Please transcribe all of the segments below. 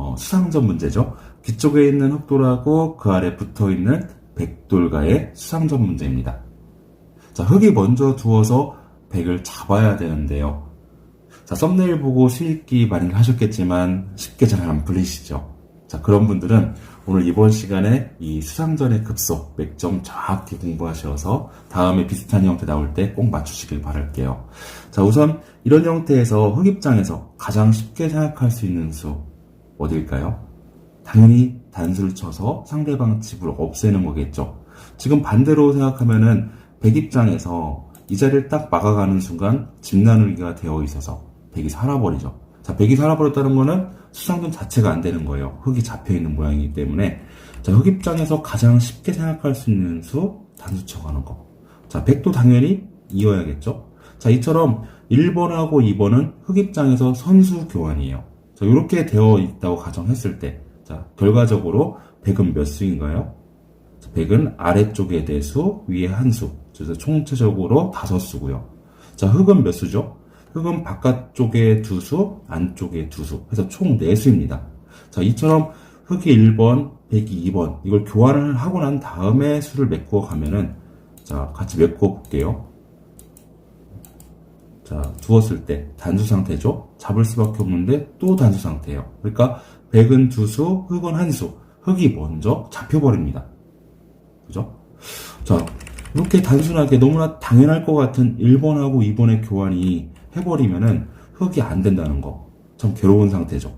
어, 수상전 문제죠. 뒤쪽에 있는 흑돌하고 그 아래 붙어 있는 백돌과의 수상전 문제입니다. 자, 흑이 먼저 두어서 백을 잡아야 되는데요. 자, 썸네일 보고 수익기 많이 하셨겠지만 쉽게 잘 안 풀리시죠? 자, 그런 분들은 오늘 이번 시간에 이 수상전의 급소 몇점 정확히 공부하셔서 다음에 비슷한 형태 나올 때 꼭 맞추시길 바랄게요. 자, 우선 이런 형태에서 흑 입장에서 가장 쉽게 생각할 수 있는 수 어딜까요? 당연히 단수를 쳐서 상대방 집을 없애는 거겠죠. 지금 반대로 생각하면은 백 입장에서 이 자리를 딱 막아가는 순간 집 나누기가 되어 있어서 백이 살아버리죠. 자, 백이 살아버렸다는 거는 수상전 자체가 안 되는 거예요. 흙이 잡혀 있는 모양이기 때문에. 자, 흙 입장에서 가장 쉽게 생각할 수 있는 수, 단수 쳐가는 거. 자, 백도 당연히 이어야겠죠. 자, 이처럼 1번하고 2번은 흙 입장에서 선수 교환이에요. 자, 이렇게 되어 있다고 가정했을 때, 자, 결과적으로 백은 몇 수인가요? 자, 백은 아래쪽에 대수, 위에 한 수. 그래서 총체적으로 다섯 수고요. 자, 흙은 몇 수죠? 흙은 바깥쪽에 두 수, 안쪽에 두 수. 해서 총네 수입니다. 자, 이처럼 흙이 1번, 백이 2번. 이걸 교환을 하고 난 다음에 수를 메꾸어 가면은, 자, 같이 메꾸어 볼게요. 자, 두었을 때 단수 상태죠? 잡을 수밖에 없는데 또 단수 상태예요. 그러니까 백은 두 수, 흙은 한 수. 흙이 먼저 잡혀버립니다. 그죠? 자, 이렇게 단순하게 너무나 당연할 것 같은 1번하고 2번의 교환이 해버리면은 흙이 안 된다는 거. 참 괴로운 상태죠.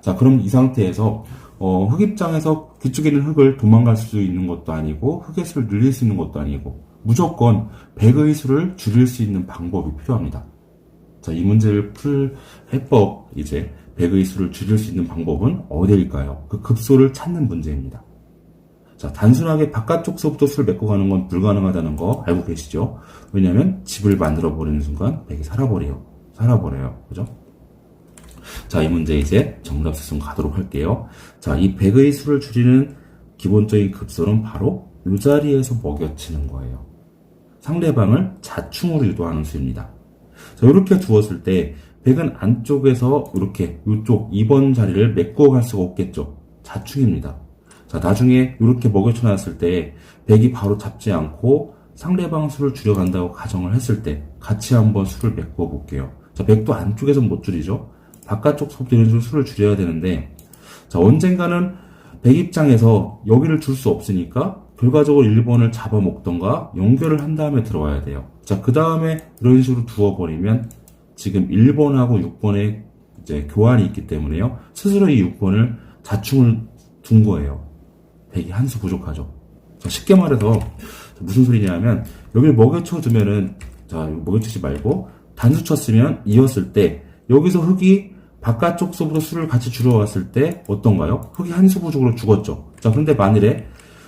자, 그럼 이 상태에서, 어, 흙 입장에서 뒤쪽에 있는 흙을 도망갈 수 있는 것도 아니고, 흙의 수를 늘릴 수 있는 것도 아니고, 무조건 백의 수를 줄일 수 있는 방법이 필요합니다. 자, 이 문제를 풀 해법, 이제, 백의 수를 줄일 수 있는 방법은 어디일까요? 그 급소를 찾는 문제입니다. 자, 단순하게 바깥쪽 서부터 수를 메꿔가는 건 불가능하다는 거 알고 계시죠? 왜냐면 집을 만들어 버리는 순간 백이 살아버려요. 살아버려요. 그죠? 자, 이 문제 이제 정답 수순 가도록 할게요. 자, 이 백의 수를 줄이는 기본적인 급소는 바로 이 자리에서 먹여치는 거예요. 상대방을 자충으로 유도하는 수입니다. 자, 이렇게 두었을 때 백은 안쪽에서 이렇게 이쪽 2번 자리를 메꾸어 갈 수가 없겠죠. 자충입니다. 자, 나중에 이렇게 먹여쳐 놨을 때 백이 바로 잡지 않고 상대방 수를 줄여간다고 가정을 했을 때 같이 한번 수를 메꾸어 볼게요. 자, 백도 안쪽에서 못 줄이죠. 바깥쪽 서부터 이런 수를 줄여야 되는데 자, 언젠가는 백 입장에서 여기를 줄 수 없으니까 결과적으로 1번을 잡아먹던가 연결을 한 다음에 들어와야 돼요. 자, 그 다음에 이런 식으로 두어버리면 지금 1번하고 6번의 이제 교환이 있기 때문에요. 스스로 이 6번을 자충을 둔 거예요. 백이 한 수 부족하죠. 자, 쉽게 말해서 무슨 소리냐면 여기를 먹여쳐 두면은 자 먹여치지 말고 단수 쳤으면 이었을 때 여기서 흙이 바깥쪽 수부터 수를 같이 줄여왔을 때 어떤가요? 흙이 한 수 부족으로 죽었죠. 자 그런데 만일에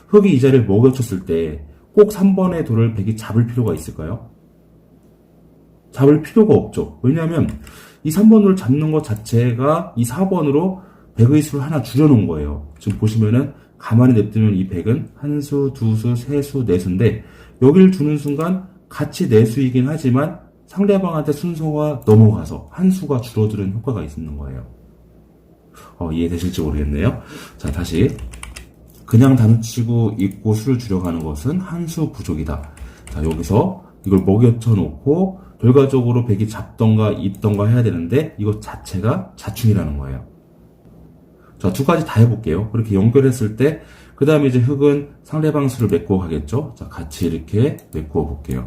흙이 이 자리를 먹여쳤을 때 꼭 3번의 돌을 백이 잡을 필요가 있을까요? 잡을 필요가 없죠. 왜냐하면 이 3번을 잡는 것 자체가 이 4번으로 백의 수를 하나 줄여놓은 거예요. 지금 보시면은 가만히 냅두면 이 백은 한 수, 두 수, 세 수, 네 수인데 여기를 두는 순간 같이 네 수이긴 하지만 상대방한테 순서가 넘어가서 한 수가 줄어드는 효과가 있는 거예요. 어, 이해되실지 모르겠네요. 자, 다시. 그냥 단치고 있고 수를 줄여가는 것은 한수 부족이다. 자, 여기서 이걸 먹여쳐 놓고 결과적으로 백이 잡던가 있던가 해야 되는데 이것 자체가 자충이라는 거예요. 자, 두 가지 다 해볼게요. 그렇게 연결했을 때, 그 다음에 이제 흙은 상대방 수를 메꾸어 가겠죠? 자, 같이 이렇게 메꾸어 볼게요.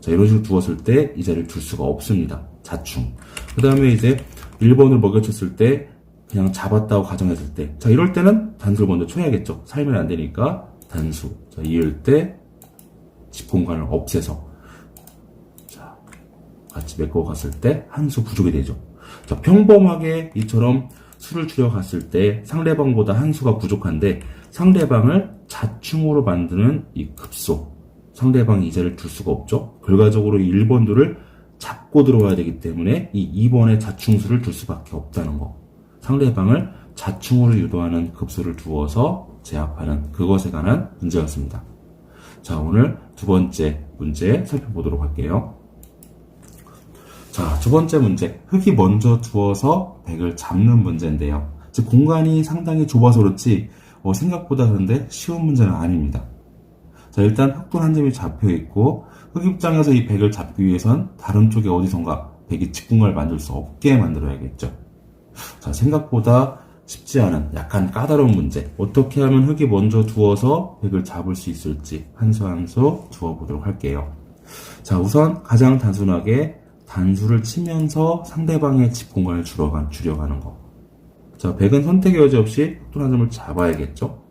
자, 이런 식으로 두었을 때 이 자리를 둘 수가 없습니다. 자충. 그 다음에 이제 1번을 먹여쳤을 때, 그냥 잡았다고 가정했을 때, 자, 이럴 때는 단수를 먼저 쳐야겠죠? 살면 안 되니까 단수. 자, 이을 때, 집 공간을 없애서, 자, 같이 메꾸어 갔을 때 한 수 부족이 되죠. 자, 평범하게 이처럼 수를 줄여 갔을 때 상대방보다 한 수가 부족한데 상대방을 자충으로 만드는 이 급소. 상대방이 이 자리를 둘 수가 없죠. 결과적으로 1번도를 잡고 들어와야 되기 때문에 이 2번의 자충수를 둘 수밖에 없다는 거. 상대방을 자충으로 유도하는 급소를 두어서 제압하는 그것에 관한 문제였습니다. 자, 오늘 두 번째 문제 살펴보도록 할게요. 자, 두 번째 문제. 흙이 먼저 두어서 백을 잡는 문제인데요. 즉 공간이 상당히 좁아서 그렇지 어, 생각보다 그런데 쉬운 문제는 아닙니다. 자, 일단 흑돌 한 점이 잡혀 있고 흑 입장에서 이 백을 잡기 위해선 다른 쪽에 어디선가 백이 직궁을 만들 수 없게 만들어야겠죠. 자, 생각보다 쉽지 않은 약간 까다로운 문제. 어떻게 하면 흑이 먼저 두어서 백을 잡을 수 있을지 한 수 한 수 두어 보도록 할게요. 자, 우선 가장 단순하게 단수를 치면서 상대방의 집 공간을 줄여가, 줄여가는 거. 자, 백은 선택의 여지 없이 흑돌 한 점을 잡아야겠죠.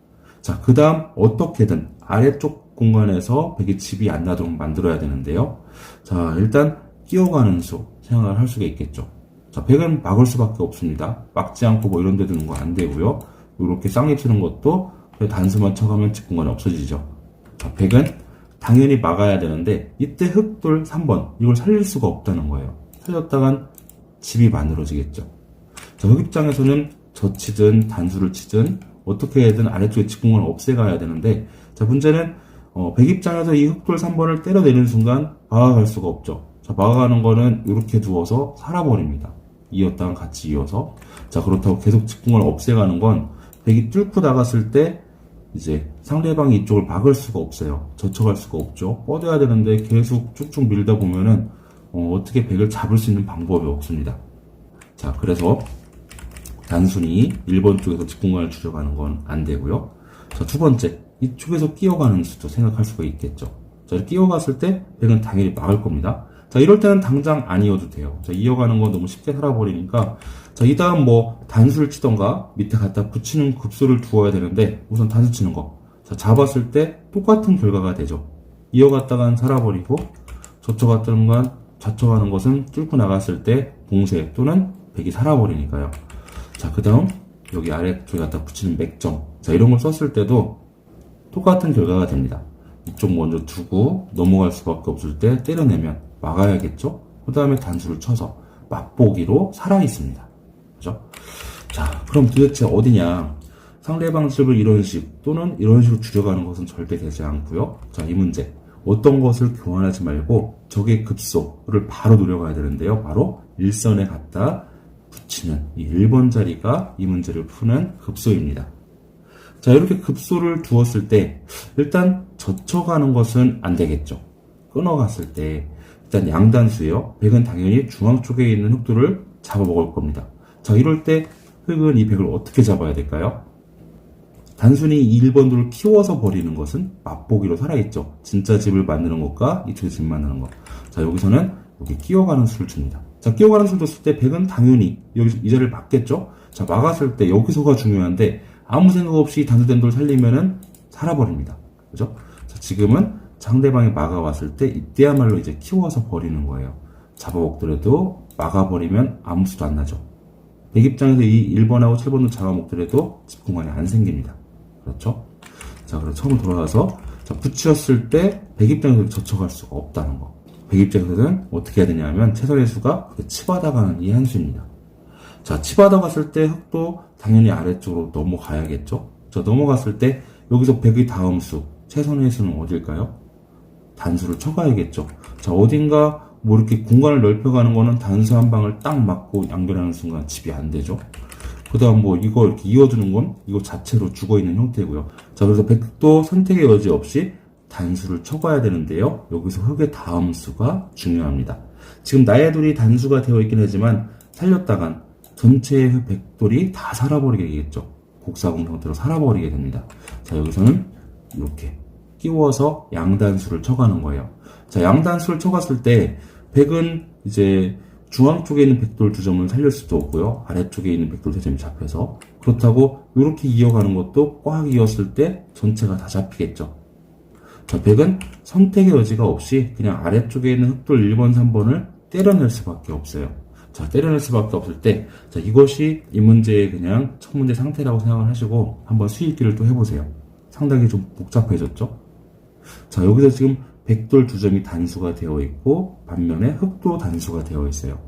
자, 그 다음 어떻게든 아래쪽 공간에서 백이 집이 안 나도록 만들어야 되는데요. 자, 일단 끼어가는 수 생각을 할 수가 있겠죠. 자, 백은 막을 수밖에 없습니다. 막지 않고 뭐 이런 데 두는 거안 되고요. 이렇게 쌍립 치는 것도 단수만 쳐가면 집 공간이 없어지죠. 자, 백은 당연히 막아야 되는데 이때 흑돌 3번 이걸 살릴 수가 없다는 거예요. 살렸다간 집이 만들어지겠죠. 자, 흑 입장에서는 젖치든 단수를 치든 어떻게 해든 아래쪽에 직공을 없애가야 되는데 자 문제는 어, 백 입장에서 이 흑돌 3번을 때려내는 순간 막아갈 수가 없죠. 자 막아가는 거는 이렇게 두어서 살아버립니다. 이었다가 같이 이어서 자 그렇다고 계속 직공을 없애가는 건 백이 뚫고 나갔을 때 이제 상대방이 이쪽을 막을 수가 없어요. 젖혀갈 수가 없죠. 뻗어야 되는데 계속 쭉쭉 밀다 보면은 어, 어떻게 백을 잡을 수 있는 방법이 없습니다. 자 그래서 단순히 1번 쪽에서 직공간을 줄여가는 건 안 되고요. 자, 두 번째, 이쪽에서 끼어가는 수도 생각할 수가 있겠죠. 자, 끼어갔을 때 백은 당연히 막을 겁니다. 자, 이럴 때는 당장 안 이어도 돼요. 자, 이어가는 건 너무 쉽게 살아버리니까. 자, 이 다음 뭐 단수를 치던가 밑에 갖다 붙이는 급수를 두어야 되는데 우선 단수 치는 거. 자, 잡았을 때 똑같은 결과가 되죠. 이어갔다간 살아버리고 젖혀갔다간 젖혀가는 것은 뚫고 나갔을 때 봉쇄 또는 백이 살아버리니까요. 자, 그 다음, 여기 아래쪽에 갖다 붙이는 맥점. 자, 이런 걸 썼을 때도 똑같은 결과가 됩니다. 이쪽 먼저 두고 넘어갈 수밖에 없을 때 때려내면 막아야겠죠? 그 다음에 단수를 쳐서 맛보기로 살아있습니다. 그죠? 자, 그럼 도대체 어디냐? 상대방 집을 이런 식 또는 이런 식으로 줄여가는 것은 절대 되지 않고요. 자, 이 문제. 어떤 것을 교환하지 말고 적의 급소를 바로 노려가야 되는데요. 바로 일선에 갖다 붙이는 이 1번 자리가 이 문제를 푸는 급소입니다. 자, 이렇게 급소를 두었을 때 일단 젖혀가는 것은 안 되겠죠. 끊어갔을 때 일단 양단수예요. 백은 당연히 중앙 쪽에 있는 흑도를 잡아먹을 겁니다. 자, 이럴 때 흑은 이 백을 어떻게 잡아야 될까요? 단순히 1번도를 키워서 버리는 것은 맛보기로 살아있죠. 진짜 집을 만드는 것과 이쪽에 집 만드는 것. 자, 여기서는 여기 끼어가는 수를 줍니다. 자, 끼어가는 수를 줬을 때 100은 당연히 여기서 이 자리를 막겠죠? 자, 막았을 때 여기서가 중요한데 아무 생각 없이 단수된 돌 살리면은 살아버립니다. 그죠? 자, 지금은 상대방이 막아왔을 때 이때야말로 이제 키워서 버리는 거예요. 잡아먹더라도 막아버리면 아무 수도 안 나죠. 100 입장에서 이 1번하고 7번도 잡아먹더라도 집 공간이 안 생깁니다. 그렇죠? 자, 그럼 처음 돌아가서 자, 붙였을 때100 입장에서 젖혀갈 수가 없다는 거. 100 입장에서는 어떻게 해야 되냐면 최선의 수가 치받아가는 이 한 수입니다. 자, 치받아갔을 때 흑도 당연히 아래쪽으로 넘어가야겠죠? 자, 넘어갔을 때 여기서 100의 다음 수, 최선의 수는 어딜까요? 단수를 쳐가야겠죠. 자, 어딘가 뭐 이렇게 공간을 넓혀가는 거는 단수 한 방을 딱 맞고 연결하는 순간 집이 안 되죠. 그 다음 뭐 이거 이렇게 이어주는 건 이거 자체로 죽어 있는 형태고요. 자, 그래서 100도 선택의 여지 없이 단수를 쳐가야 되는데요. 여기서 흑의 다음 수가 중요합니다. 지금 나의 돌이 단수가 되어 있긴 하지만 살렸다간 전체의 백돌이 다 살아버리게 되겠죠. 곡사공 형태로 살아버리게 됩니다. 자, 여기서는 이렇게 끼워서 양단수를 쳐가는 거예요. 자, 양단수를 쳐갔을 때 백은 이제 중앙 쪽에 있는 백돌 두 점을 살릴 수도 없고요. 아래쪽에 있는 백돌 세 점이 잡혀서 그렇다고 이렇게 이어가는 것도 꽉 이었을 때 전체가 다 잡히겠죠. 자, 백은 선택의 여지가 없이 그냥 아래쪽에 있는 흑돌 1번, 3번을 때려낼 수밖에 없어요. 자, 때려낼 수밖에 없을 때, 자, 이것이 이 문제의 그냥 첫 문제 상태라고 생각을 하시고 한번 수익기를 또 해보세요. 상당히 좀 복잡해졌죠? 자, 여기서 지금 백돌 두 점이 단수가 되어 있고 반면에 흑도 단수가 되어 있어요.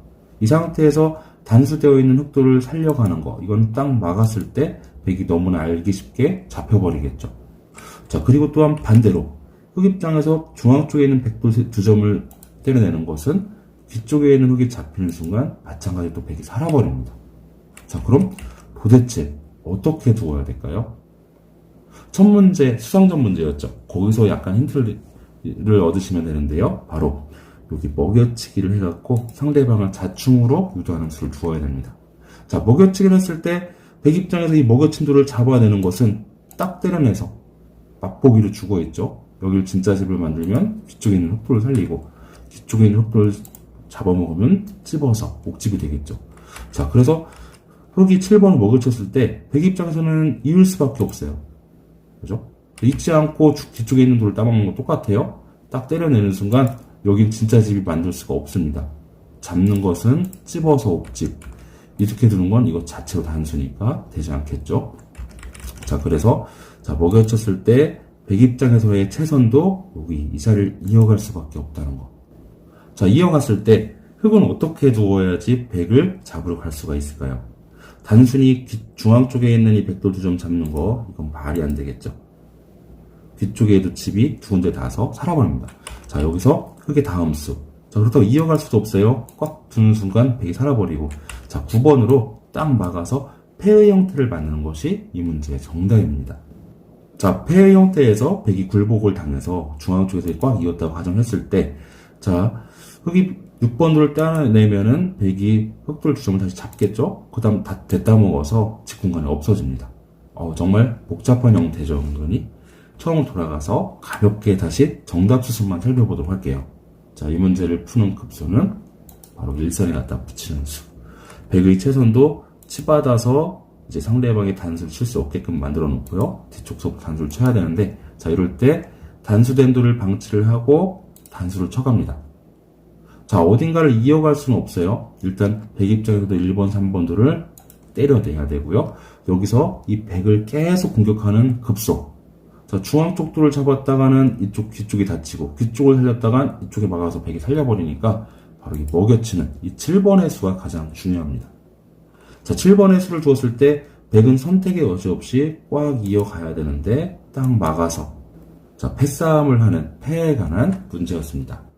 이 상태에서 단수되어 있는 흑도를 살려가는 거, 이건 딱 막았을 때 백이 너무나 알기 쉽게 잡혀버리겠죠. 자, 그리고 또한 반대로 흑 입장에서 중앙 쪽에 있는 백돌 두 점을 때려내는 것은 뒤쪽에 있는 흑이 잡히는 순간 마찬가지로 또 백이 살아버립니다. 자, 그럼 도대체 어떻게 두어야 될까요? 첫 문제 수상전 문제였죠. 거기서 약간 힌트를 얻으시면 되는데요. 바로 여기 먹여치기를 해갖고 상대방을 자충으로 유도하는 수를 두어야 됩니다. 자, 먹여치기를 했을 때 백 입장에서 이 먹여친 돌을 잡아야 되는 것은 딱 때려내서 맛보기를 주고 있죠. 여기를 진짜 집을 만들면 뒤쪽에 있는 흑돌을 살리고 뒤쪽에 있는 흑돌을 잡아먹으면 찝어서 옥집이 되겠죠. 자, 그래서 흑이 7번을 먹여쳤을 때 백 입장에서는 이을 수밖에 없어요. 그죠? 잊지 않고 주- 뒤쪽에 있는 돌을 따먹는 거 똑같아요. 딱 때려내는 순간 여긴 진짜 집이 만들 수가 없습니다. 잡는 것은 찝어서 옥집. 이렇게 두는 건 이거 자체로 단수니까 되지 않겠죠. 자, 그래서 자 먹여쳤을 때 백 입장에서의 최선도 여기 이 자리를 이어갈 수밖에 없다는 거. 자, 이어갔을 때 흑은 어떻게 두어야지 백을 잡으러 갈 수가 있을까요? 단순히 귀- 중앙 쪽에 있는 이 백돌 두점 잡는 거 이건 말이 안 되겠죠. 뒤쪽에도 집이 두 군데 닿아서 살아버립니다. 자, 여기서 흑의 다음 수. 자, 그렇다고 이어갈 수도 없어요. 꽉 두는 순간 백이 살아버리고. 자, 9번으로 딱 막아서 폐의 형태를 만드는 것이 이 문제의 정답입니다. 자, 폐의 형태에서 백이 굴복을 당해서 중앙 쪽에서 꽉 이었다고 가정했을 때, 자, 흑이 6번 돌을 따내면은 백이 흑돌 두 점을 다시 잡겠죠? 그 다음 다 됐다 먹어서 직공간이 없어집니다. 어, 정말 복잡한 형태죠, 은근히. 처음 돌아가서 가볍게 다시 정답 수순만 살펴보도록 할게요. 자, 이 문제를 푸는 급수는 바로 일선에 갖다 붙이는 수. 백의 최선도 치받아서 이제 상대방의 단수를 칠 수 없게끔 만들어 놓고요. 뒤쪽서부터 단수를 쳐야 되는데, 자, 이럴 때 단수된 돌을 방치를 하고 단수를 쳐갑니다. 자, 어딘가를 이어갈 수는 없어요. 일단 백 입장에서도 1번, 3번 돌을 때려내야 되고요. 여기서 이 백을 계속 공격하는 급소. 자, 중앙 쪽 돌을 잡았다가는 이쪽 뒤쪽이 다치고 뒤쪽을 살렸다간 이쪽에 막아서 백이 살려버리니까 바로 이 먹여치는 이 7번의 수가 가장 중요합니다. 자, 7번의 수를 두었을 때 백은 선택의 여지 없이 꽉 이어가야 되는데 딱 막아서 자, 패싸움을 하는 패에 관한 문제였습니다.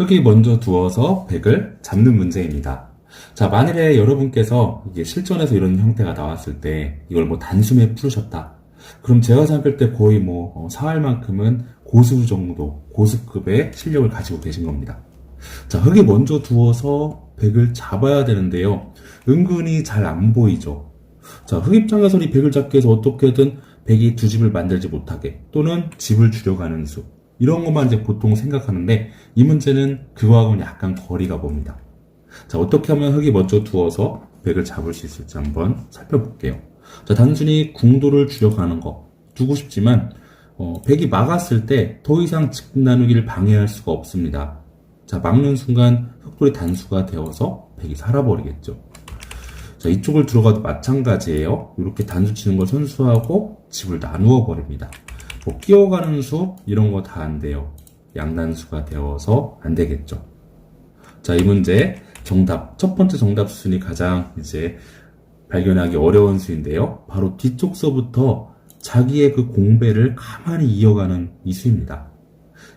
흙이 먼저 두어서 백을 잡는 문제입니다. 자, 만일에 여러분께서 이게 실전에서 이런 형태가 나왔을 때 이걸 뭐 단숨에 풀으셨다. 그럼 제가 생각할 때 거의 뭐 어, 사할 만큼은 고수 정도, 고수급의 실력을 가지고 계신 겁니다. 자, 흙이 먼저 두어서 백을 잡아야 되는데요. 은근히 잘 안 보이죠. 자, 흙 입장에서는 이 백을 잡기 위해서 어떻게든 백이 두 집을 만들지 못하게 또는 집을 줄여가는 수 이런 것만 이제 보통 생각하는데 이 문제는 그거하고는 약간 거리가 멉니다. 자, 어떻게 하면 흙이 먼저 두어서 백을 잡을 수 있을지 한번 살펴볼게요. 자, 단순히 궁도를 줄여가는 거 두고 싶지만 어, 백이 막았을 때 더 이상 직분 나누기를 방해할 수가 없습니다. 자, 막는 순간 흑돌이 단수가 되어서 백이 살아버리겠죠. 자, 이쪽을 들어가도 마찬가지예요. 이렇게 단수 치는 걸 선수하고 집을 나누어 버립니다. 뭐 끼어가는 수 이런 거 다 안 돼요. 양단수가 되어서 안 되겠죠. 자, 이 문제 정답 첫 번째 정답 수순이 가장 이제 발견하기 어려운 수인데요. 바로 뒤쪽서부터 자기의 그 공배를 가만히 이어가는 이 수입니다.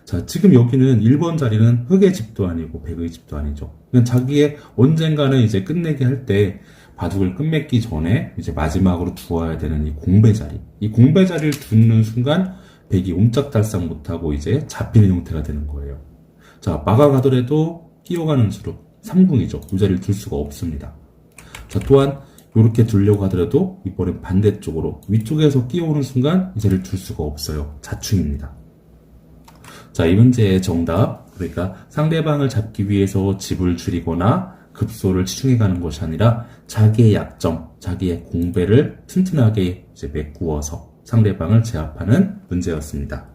자, 지금 여기는 1번 자리는 흑의 집도 아니고 백의 집도 아니죠. 그냥 자기의 언젠가는 이제 끝내기 할때 바둑을 끝맺기 전에 이제 마지막으로 두어야 되는 이 공배 자리. 이 공배 자리를 두는 순간 백이 옴짝달싹 못하고 이제 잡히는 형태가 되는 거예요. 자, 막아가더라도 끼어가는 수로 3궁이죠. 이 자리를 둘 수가 없습니다. 자, 또한 이렇게 두려고 하더라도 이번엔 반대쪽으로 위쪽에서 끼어오는 순간 이 자리를 둘 수가 없어요. 자충입니다. 자, 이 문제의 정답. 그러니까 상대방을 잡기 위해서 집을 줄이거나 급소를 치중해 가는 것이 아니라 자기의 약점, 자기의 공배를 튼튼하게 이제 메꾸어서 상대방을 제압하는 문제였습니다.